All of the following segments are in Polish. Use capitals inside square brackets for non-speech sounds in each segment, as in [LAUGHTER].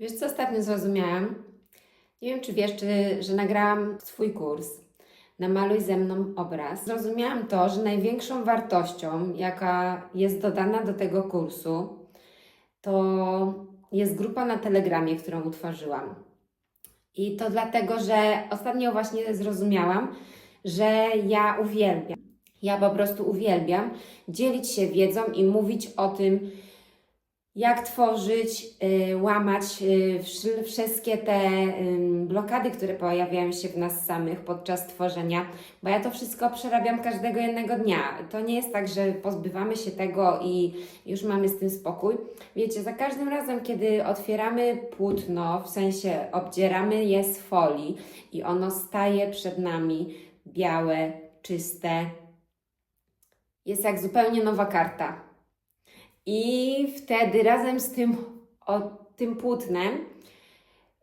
Wiesz, co ostatnio zrozumiałam? Nie wiem, czy wiesz, czy, że nagrałam swój kurs Namaluj ze mną obraz. Zrozumiałam to, że największą wartością, jaka jest dodana do tego kursu, to jest grupa na Telegramie, którą utworzyłam. I to dlatego, że ostatnio właśnie zrozumiałam, że ja uwielbiam, ja po prostu uwielbiam dzielić się wiedzą i mówić o tym, jak tworzyć, y, łamać y, wsz- wszystkie te blokady, które pojawiają się w nas samych podczas tworzenia, bo ja to wszystko przerabiam każdego jednego dnia. To nie jest tak, że pozbywamy się tego i już mamy z tym spokój. Wiecie, za każdym razem, kiedy otwieramy płótno, w sensie obdzieramy je z folii i ono staje przed nami białe, czyste, jest jak zupełnie nowa karta. I wtedy razem z tym, o, tym płótnem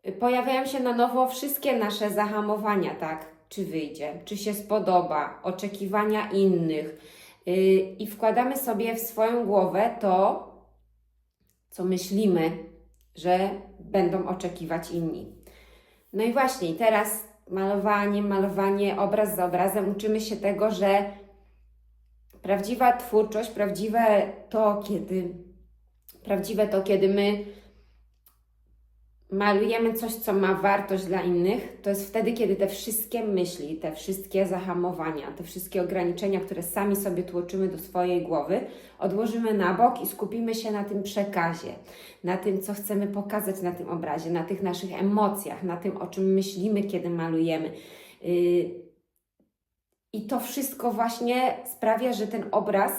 y, pojawiają się na nowo wszystkie nasze zahamowania, tak? Czy wyjdzie, czy się spodoba, oczekiwania innych. Yy, I wkładamy sobie w swoją głowę to, co myślimy, że będą oczekiwać inni. No i właśnie, teraz malowanie, malowanie, obraz za obrazem, uczymy się tego, że prawdziwa twórczość, prawdziwe to, kiedy prawdziwe to, kiedy my malujemy coś, co ma wartość dla innych, to jest wtedy, kiedy te wszystkie myśli, te wszystkie zahamowania, te wszystkie ograniczenia, które sami sobie tłoczymy do swojej głowy, odłożymy na bok i skupimy się na tym przekazie, na tym, co chcemy pokazać na tym obrazie, na tych naszych emocjach, na tym, o czym myślimy, kiedy malujemy. Yy, i to wszystko właśnie sprawia, że ten obraz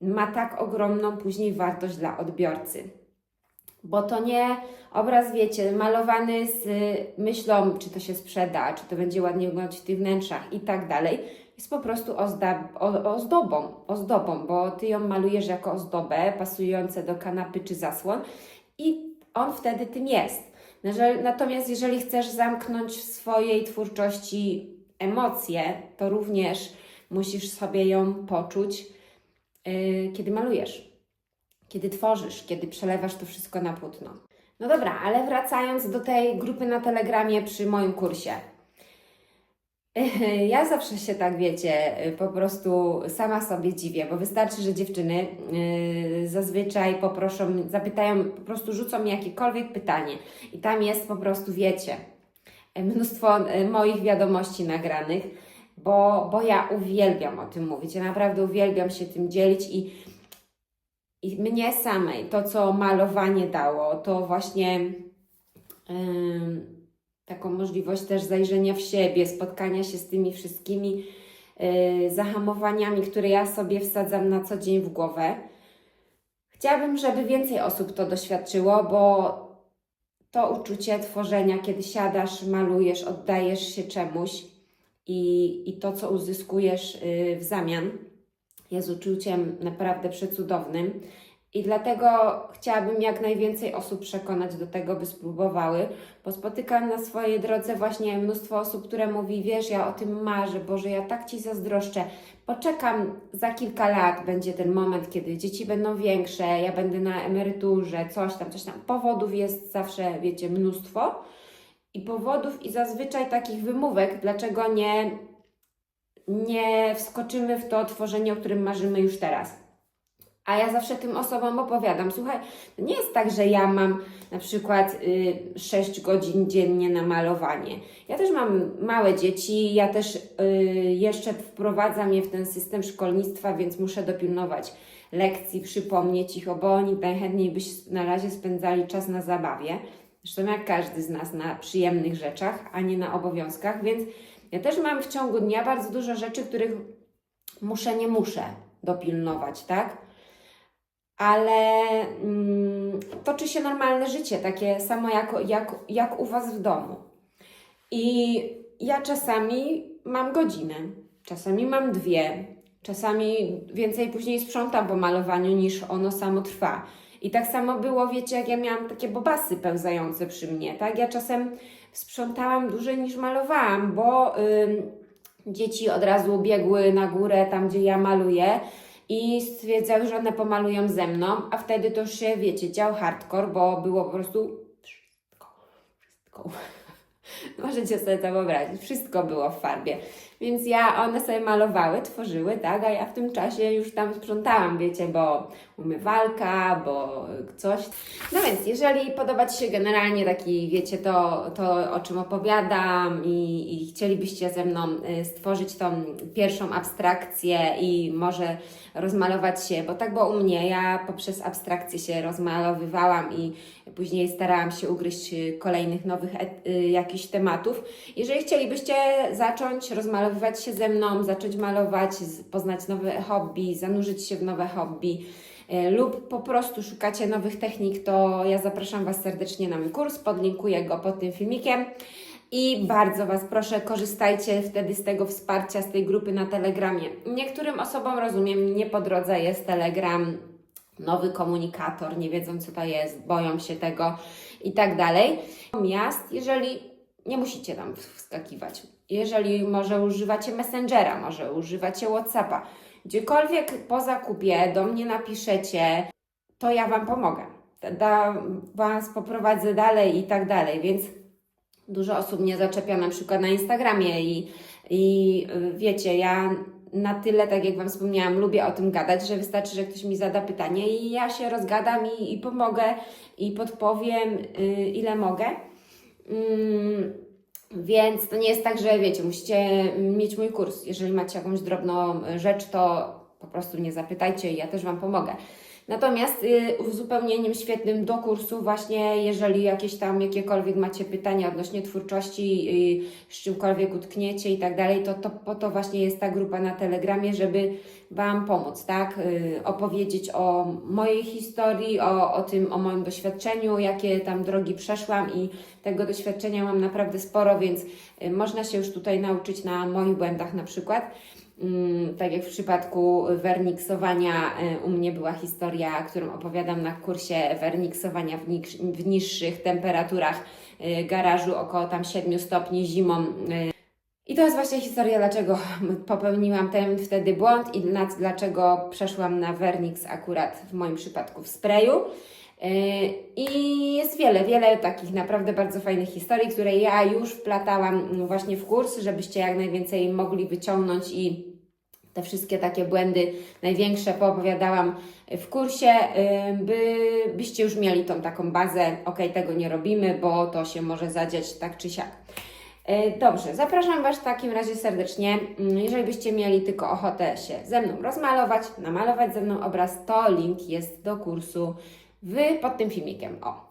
ma tak ogromną później wartość dla odbiorcy. Bo to nie obraz, wiecie, malowany z y, myślą, czy to się sprzeda, czy to będzie ładnie wyglądać w tych wnętrzach i tak dalej. Jest po prostu o, ozdobą, ozdobą, bo ty ją malujesz jako ozdobę pasujące do kanapy czy zasłon i on wtedy tym jest. Natomiast jeżeli chcesz zamknąć w swojej twórczości emocje, to również musisz sobie ją poczuć, yy, kiedy malujesz, kiedy tworzysz, kiedy przelewasz to wszystko na płótno. No dobra, ale wracając do tej grupy na Telegramie przy moim kursie. [LAUGHS] Ja zawsze się tak, wiecie, po prostu sama sobie dziwię, bo wystarczy, że dziewczyny yy, zazwyczaj poproszą, zapytają, po prostu rzucą mi jakiekolwiek pytanie i tam jest po prostu, wiecie, mnóstwo e, moich wiadomości nagranych, bo, bo ja uwielbiam o tym mówić. Ja naprawdę uwielbiam się tym dzielić i, i mnie samej to, co malowanie dało, to właśnie ym, taką możliwość też zajrzenia w siebie, spotkania się z tymi wszystkimi y, zahamowaniami, które ja sobie wsadzam na co dzień w głowę. Chciałabym, żeby więcej osób to doświadczyło, bo to uczucie tworzenia, kiedy siadasz, malujesz, oddajesz się czemuś i, i to, co uzyskujesz y, w zamian, jest uczuciem naprawdę przecudownym. I dlatego chciałabym jak najwięcej osób przekonać do tego, by spróbowały, bo spotykam na swojej drodze właśnie mnóstwo osób, które mówi, wiesz, ja o tym marzę, Boże, ja tak Ci zazdroszczę, poczekam za kilka lat, będzie ten moment, kiedy dzieci będą większe, ja będę na emeryturze, coś tam, coś tam. Powodów jest zawsze, wiecie, mnóstwo i powodów i zazwyczaj takich wymówek, dlaczego nie, nie wskoczymy w to tworzenie, o którym marzymy już teraz. A ja zawsze tym osobom opowiadam, słuchaj, nie jest tak, że ja mam na przykład y, 6 godzin dziennie na malowanie. Ja też mam małe dzieci, ja też y, jeszcze wprowadzam je w ten system szkolnictwa, więc muszę dopilnować lekcji, przypomnieć ich, bo oni najchętniej by się na razie spędzali czas na zabawie. Zresztą jak każdy z nas na przyjemnych rzeczach, a nie na obowiązkach, więc ja też mam w ciągu dnia bardzo dużo rzeczy, których muszę, nie muszę dopilnować, tak? Ale mm, toczy się normalne życie, takie samo jak, jak, jak u Was w domu. I ja czasami mam godzinę, czasami mam dwie, czasami więcej później sprzątam po malowaniu niż ono samo trwa. I tak samo było, wiecie, jak ja miałam takie bobasy pełzające przy mnie, tak? Ja czasem sprzątałam dłużej niż malowałam, bo ym, dzieci od razu biegły na górę, tam gdzie ja maluję i stwierdzał, że one pomalują ze mną, a wtedy to się, wiecie, dział hardcore, bo było po prostu wszystko, wszystko. Możecie sobie to wyobrazić, wszystko było w farbie. Więc ja, one sobie malowały, tworzyły, tak, a ja w tym czasie już tam sprzątałam, wiecie, bo umywalka, bo coś. No więc, jeżeli podoba Ci się generalnie taki, wiecie, to, to o czym opowiadam i, i chcielibyście ze mną y, stworzyć tą pierwszą abstrakcję i może rozmalować się, bo tak było u mnie, ja poprzez abstrakcję się rozmalowywałam i później starałam się ugryźć y, kolejnych nowych y, jakichś tematów. Jeżeli chcielibyście zacząć rozmalowywać się ze mną, zacząć malować, poznać nowe hobby, zanurzyć się w nowe hobby, e, lub po prostu szukacie nowych technik, to ja zapraszam Was serdecznie na mój kurs, podlinkuję go pod tym filmikiem. I bardzo Was proszę, korzystajcie wtedy z tego wsparcia, z tej grupy na Telegramie. Niektórym osobom, rozumiem, nie po drodze jest Telegram, nowy komunikator, nie wiedzą co to jest, boją się tego i tak dalej. Natomiast jeżeli nie musicie tam wskakiwać, jeżeli może używacie Messengera, może używacie Whatsappa, gdziekolwiek po zakupie do mnie napiszecie, to ja Wam pomogę. Da, was poprowadzę dalej i tak dalej, więc dużo osób mnie zaczepia na przykład na Instagramie i, i y, wiecie, ja na tyle, tak jak Wam wspomniałam, lubię o tym gadać, że wystarczy, że ktoś mi zada pytanie i ja się rozgadam i, i pomogę i podpowiem, y, ile mogę. Mm, więc to nie jest tak, że wiecie, musicie mieć mój kurs. Jeżeli macie jakąś drobną rzecz, to po prostu mnie zapytajcie i ja też Wam pomogę. Natomiast y, uzupełnieniem świetnym do kursu właśnie, jeżeli jakieś tam jakiekolwiek macie pytania odnośnie twórczości, y, z czymkolwiek utkniecie i tak dalej, to, po to właśnie jest ta grupa na Telegramie, żeby Wam pomóc, tak? Y, opowiedzieć o mojej historii, o, o tym, o moim doświadczeniu, jakie tam drogi przeszłam i tego doświadczenia mam naprawdę sporo, więc y, można się już tutaj nauczyć na moich błędach na przykład. Mm, Tak jak w przypadku werniksowania, y, u mnie była historia, którą opowiadam na kursie werniksowania w, niższych temperaturach y, garażu, około tam 7 stopni zimą. y. I to jest właśnie historia, dlaczego popełniłam ten wtedy błąd i dla- dlaczego przeszłam na werniks akurat w moim przypadku w sprayu. I jest wiele, wiele takich naprawdę bardzo fajnych historii, które ja już wplatałam właśnie w kurs, żebyście jak najwięcej mogli wyciągnąć i te wszystkie takie błędy największe poopowiadałam w kursie, by, byście już mieli tą taką bazę, ok, tego nie robimy, bo to się może zadziać tak czy siak. Yy, Dobrze, zapraszam Was w takim razie serdecznie. Mm, Jeżeli byście mieli tylko ochotę się ze mną rozmalować, namalować ze mną obraz, to link jest do kursu w, pod tym filmikiem. O,